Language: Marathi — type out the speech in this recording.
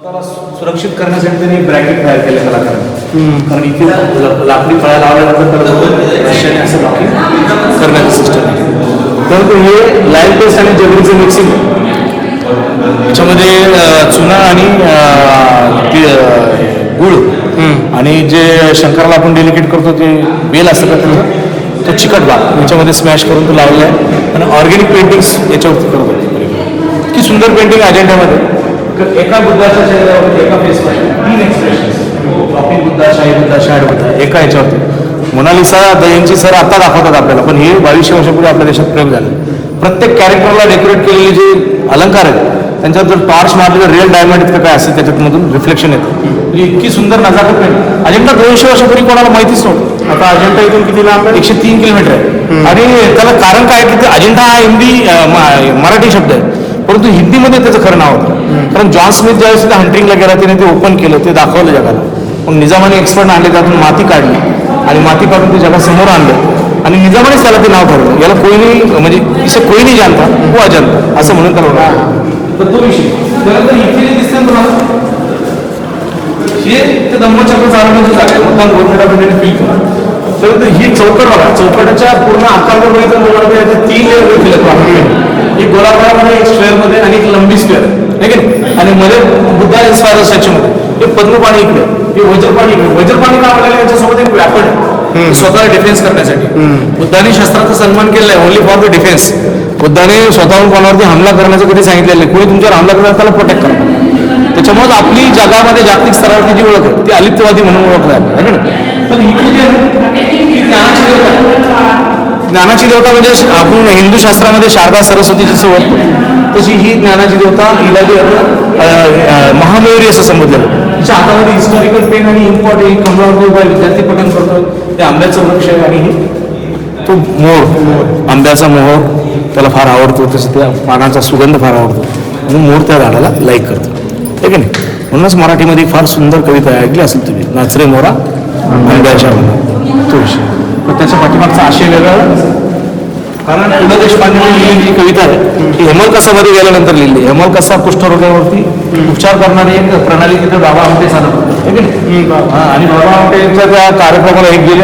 स्वतःला सुरक्षित करण्यासाठी त्यांनी ब्रॅकेट तयार केलं कलाकारांनी. कारण इथे लाकडी फळा लावल्यानंतर त्याला बरोबर असं लॉकिंग करण्याची सिस्टम आहे. परंतु हे लाईव्ह पेस्ट आणि जेवणीचं मिक्सिंग याच्यामध्ये चुना आणि गुळ आणि जे शंकराला आपण डेलिकेट करतो ते बेल असतं का त्याचं? तो चिकट भाग. याच्यामध्ये स्मॅश करून तो लावला आहे. आणि ऑर्गॅनिक पेंटिंग्स याच्यावरती करतो. की सुंदर पेंटिंग अजेंड्यामध्ये एका बुद्धाच्या एका फेसमध्ये तीन एक्सप्रेशन कॉपी बुद्धा शाही बुद्धा शाड बुद्धा एका याच्यावरती मोनालिसा यांची सर आता दाखवतात आपल्याला पण हे बावीसशे वर्षापूर्वी आपल्या देशात प्रयोग झाले. प्रत्येक कॅरेक्टरला डेकोरेट केलेले जे अलंकार आहेत त्यांच्यात जर टॉर्च मारलेलं रिअल डायमंड इतकं काय असेल त्याच्यातमधून रिफ्लेक्शन येतं. म्हणजे इतकी सुंदर नजाकत नाही अजिंठा दोनशे वर्षापूर्वी कोणाला माहितीच नव्हतं. आता अजिंठा इथून किती लांब आहे एकशे तीन किलोमीटर आहे. आणि त्याला कारण काय की अजिंठा हा हिंदी मराठी शब्द आहे. परंतु हिंदीमध्ये त्याचं खरं नाव होतं. कारण जॉन स्मिथ ज्यावेळेस तिथे हंटिंगला गेला त्याने ते ओपन केलं ते दाखवलं जगाला. मग निजामाने एक्सपर्ट आणले त्यातून माती काढली. आणि माती काढून ते जगासमोर आणलं. आणि निजामानेच त्याला ते नाव ठरवलं. याला कोई नाही म्हणजे इसे कोई नाही जानता वो अजंता असं म्हणून त्याला तर तो विषय. त्यानंतर इथे दिसतं ना तुम्हाला हे ते धम्मचक्र चालवण्याचं जागा आहे. ऑफ इंडियाने फील ही चौकट बघा. चौकटाच्या पूर्ण आकार बघितलं तीन लेअर केले एक गोलाकारामध्ये एक स्क्वेअरमध्ये आणि एक लंबी स्क्वेअर आहे की नाही? आणि मध्ये बुद्धा इन्स्पायर स्टॅच्यूमध्ये हे पद्मपाणी इकडे हे वज्रपाणी इकडे. वज्रपाणी का आपल्याला याच्यासोबत एक व्यापड आहे. स्वतःला डिफेन्स करण्यासाठी. बुद्धाने शस्त्राचा सन्मान केलेला आहे ओनली फॉर द डिफेन्स बुद्धाने स्वतःहून कोणावरती हमला करण्याचं कधी सांगितलेलं नाही. कोणी तुमच्यावर हमला करणार त्याला प्रोटेक्ट करा. त्याच्यामुळे आपली जगामध्ये जागतिक स्तरावरती जी ओळख आहे ती अलिप्तवादी म्हणून ओळखली आहे ही ज्ञानाची देवता म्हणजे आपण हिंदू शास्त्रामध्ये शारदा सरस्वतीची सोबत तशी ही ज्ञानाची देवता हिला जे आहे, अ, महामयुरी असं समजलेलं आहे. तिच्या हातामध्ये हिस्टॉरिकल पेन आणि इम्पॉर्ट एक कमलावरती उभा आहे, विद्यार्थी पठण करतो ते आंब्याचं वृक्ष आहे आणि हे? तो मोर आंब्याचा मोहर त्याला फार आवडतो तसं त्या पानाचा सुगंध फार आवडतो. म्हणून मोर त्या झाडाला लाईक करतो. आहे की नाही? म्हणूनच मराठीमध्ये फार सुंदर कविता आहे, ऐकली असेल तुम्ही नाचरे मोरा आंब्याच्या मना तो विषय. पण त्याच्या पाठीमागचा आशय वेगळा. आहे. कारण पु ल देशपांडेने लिहिलेली जी कविता आहे हेमल कसामध्ये गेल्यानंतर लिहिली हेमल कसा कुष्ठरोगावरती उपचार करणारी एक प्रणाली तिथे बाबा आमटे होते. है? हा, आणि बाबा आमटेच्या त्या कार्यक्रमाला एक गेले